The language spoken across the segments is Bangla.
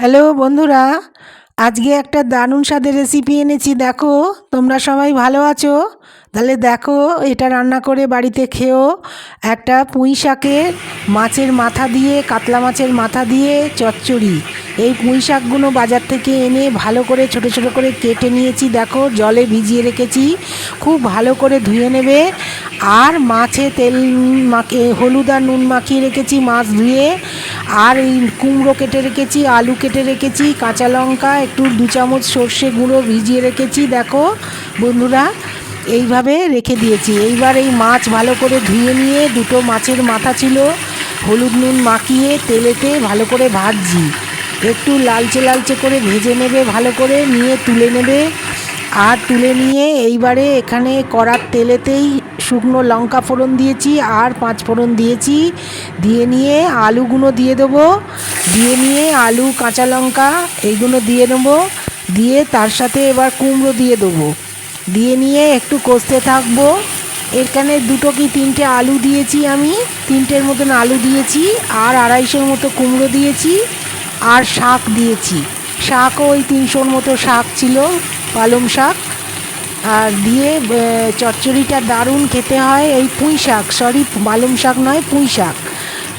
হ্যালো বন্ধুরা আজকে একটা দারুণ স্বাদের রেসিপি এনেছি দেখো তোমরা সবাই ভালো আছো? তাহলে দেখো, এটা রান্না করে বাড়িতে খেও একটা পুঁই শাকের মাছের মাথা দিয়ে, কাতলা মাছের মাথা দিয়ে চচ্চড়ি। এই পুঁই শাকগুলো বাজার থেকে এনে ভালো করে, ছোট ছোট করে কেটে নিয়েছি। দেখো, জলে ভিজিয়ে রেখেছি। খুব ভালো করে ধুয়ে নেবে। আর মাছে তেল মাখিয়ে হলুদ আর নুন মাখিয়ে রেখেছি মাছ ধুয়ে। আর এই কুমড়ো কেটে রেখেছি, আলু কেটে রেখেছি, কাঁচা লঙ্কা, একটু দু চামচ সর্ষে গুঁড়ো ভিজিয়ে রেখেছি। দেখো, বন্ধুরা এইভাবে রেখে দিয়েছি। এইবার এই মাছ ভালো করে ধুয়ে নিয়ে দুটো মাছের মাথা ছিল, হলুদ নুন মাখিয়ে তেলেতে ভালো করে ভাজছি। একটু লালচে লালচে করে ভেজে নেবে, ভালো করে নিয়ে তুলে নেবে। আর তুলে নিয়ে এইবারে এখানে কড়ার তেলেতেই শুকনো লঙ্কা ফোড়ন দিয়েছি আর পাঁচ ফোড়ন দিয়েছি। দিয়ে নিয়ে আলুগুলো দিয়ে দেবো। দিয়ে নিয়ে আলু, কাঁচা লঙ্কা, এইগুলো দিয়ে নেব। দিয়ে তার সাথে এবার কুমড়ো দিয়ে দেবো। দিয়ে নিয়ে একটু কষতে থাকব। এখানে দুটো কি তিনটে আলু দিয়েছি আমি। তিনটের মতন আলু দিয়েছি, আর আড়াইশোর মতো কুমড়ো দিয়েছি, আর শাক দিয়েছি। শাকও ওই তিনশোর মতো শাক ছিল, পালং শাক। আর দিয়ে চচ্চড়িটা দারুণ খেতে হয়। এই পুঁই শাক সরি পালং শাক নয়, পুঁই শাক।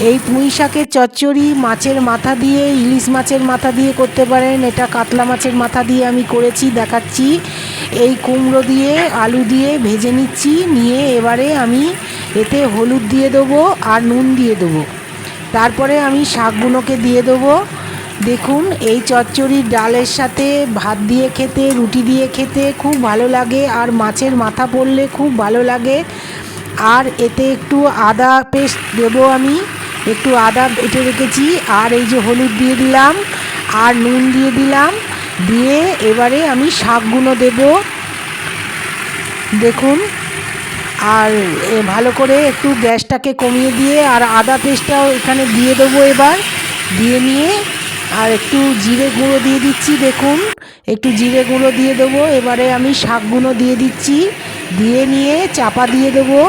এই পুঁই শাকের চচ্চড়ি মাছের মাথা দিয়ে, ইলিশ মাছের মাথা দিয়ে করতে পারেন। এটা কাতলা মাছের মাথা দিয়ে আমি করেছি, দেখাচ্ছি। এই কুমড়ো দিয়ে, আলু দিয়ে ভেজে নিচ্ছি। নিয়ে এবারে আমি এতে হলুদ দিয়ে দেবো আর নুন দিয়ে দেবো। তারপরে আমি শাকগুলোকে দিয়ে দেবো। দেখুন, এই চচ্চড়ির ডালের সাথে ভাত দিয়ে খেতে, রুটি দিয়ে খেতে খুব ভালো লাগে। আর মাছের মাথা পড়লে খুব ভালো লাগে। আর এতে একটু আদা পেস্ট দেবো আমি। একটু আদা বেটে রেখেছি। আর এই যে হলুদ দিয়ে দিলাম। আর নুন দিয়ে দিলাম। দিয়ে এবারে আমি শাকগুলো দেবো। দেখুন, আর ভালো করে একটু গ্যাসটাকে কমিয়ে দিয়ে, আর আদা পেস্টটাও এখানে দিয়ে দেবো এবার। দিয়ে নিয়ে আর একটু জিরে গুঁড়ো দিয়ে দিচ্ছি, দেখুন। একটু জিরে গুঁড়ো দিয়ে দেবো, এবারে আমি শাকগুলো দিয়ে দিচ্ছি। দিয়ে নিয়ে চাপা দিয়ে দেবো।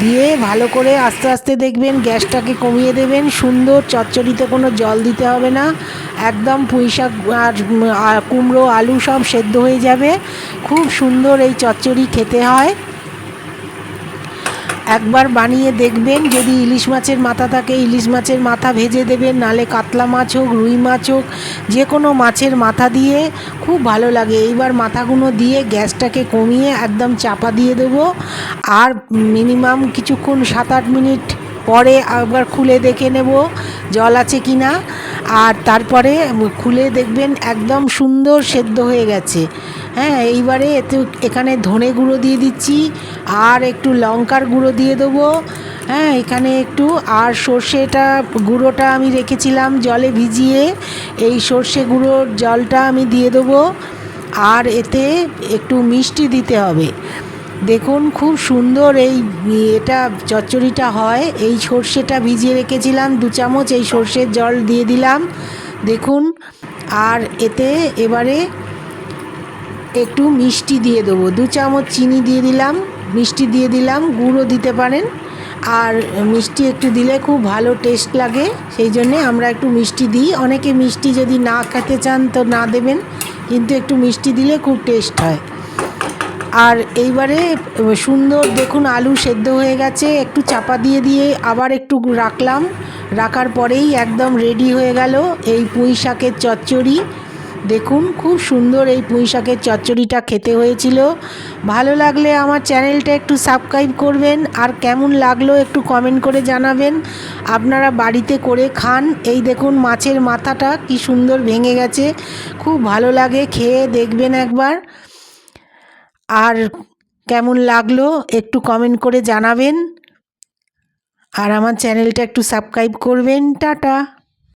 দিয়ে ভালো করে আস্তে আস্তে দেখবেন গ্যাসটাকে কমিয়ে দেবেন। সুন্দর চচ্চড়িতে কোনো জল দিতে হবে না। একদম পুঁই শাক আর কুমড়ো, আলু সব সেদ্ধ হয়ে যাবে। খুব সুন্দর এই চচ্চড়ি খেতে হয়। একবার বানিয়ে দেখবেন, যদি ইলিশ মাছের মাথা থাকে, ইলিশ মাছের মাথা ভেজে দেবেন, নালে কাতলা মাছ হোক, রুই মাছ হোক যে কোনো মাছের মাথা দিয়ে খুব ভালো লাগে। এইবার মাথাগুলো দিয়ে গ্যাসটাকে কমিয়ে একদম চাপা দিয়ে দেবো। আর মিনিমাম কিছুক্ষণ সাত আট মিনিট পরে আবার খুলে দেখে নেব, জল আছে কি না আর তারপরে খুলে দেখবেন একদম সুন্দর সেদ্ধ হয়ে গেছে। হ্যাঁ এইবারে এতে এখানে ধনে গুঁড়ো দিয়ে দিচ্ছি, আর একটু লঙ্কার গুঁড়ো দিয়ে দেবো। হ্যাঁ এখানে একটু, আর সর্ষেটা, গুঁড়োটা আমি রেখেছিলাম জলে ভিজিয়ে, এই সর্ষে গুঁড়োর জলটা আমি দিয়ে দেবো। আর এতে একটু মিষ্টি দিতে হবে। দেখুন, খুব সুন্দর এই, এটা চচ্চড়িটা হয়। এই সর্ষেটা ভিজিয়ে রেখেছিলাম, দু চামচ এই সর্ষের জল দিয়ে দিলাম। দেখুন, আর এতে এবারে একটু মিষ্টি দিয়ে দেবো। দু চামচ চিনি দিয়ে দিলাম, মিষ্টি দিয়ে দিলাম, গুঁড়ো দিতে পারেন। আর মিষ্টি একটু দিলে খুব ভালো টেস্ট লাগে, সেই জন্যে আমরা একটু মিষ্টি দিই। অনেকে মিষ্টি যদি না খেতে চান তো না দেবেন, কিন্তু একটু মিষ্টি দিলে খুব টেস্ট হয়। আর এইবারে সুন্দর দেখুন আলু সেদ্ধ হয়ে গেছে। একটু চাপা দিয়ে দিয়ে আবার একটু রাখলাম। রাখার পরেই একদম রেডি হয়ে গেল এই পুঁই শাকের চচ্চড়ি। দেখুন খুব সুন্দর এই পুঁই শাকের চচ্চড়িটা খেতে হয়েছিল। ভালো লাগলে আমার চ্যানেলটা একটু সাবস্ক্রাইব করবেন আর কেমন লাগল একটু কমেন্ট করে জানাবেন। আপনারা বাড়িতে করে খান। এই দেখুন মাছের মাথাটা কি সুন্দর ভেঙে গেছে। খুব ভালো লাগে, খেয়ে দেখবেন একবার। আর কেমন লাগল একটু কমেন্ট করে জানাবেন। আর আমার চ্যানেলটা একটু সাবস্ক্রাইব করবেন। টাটা।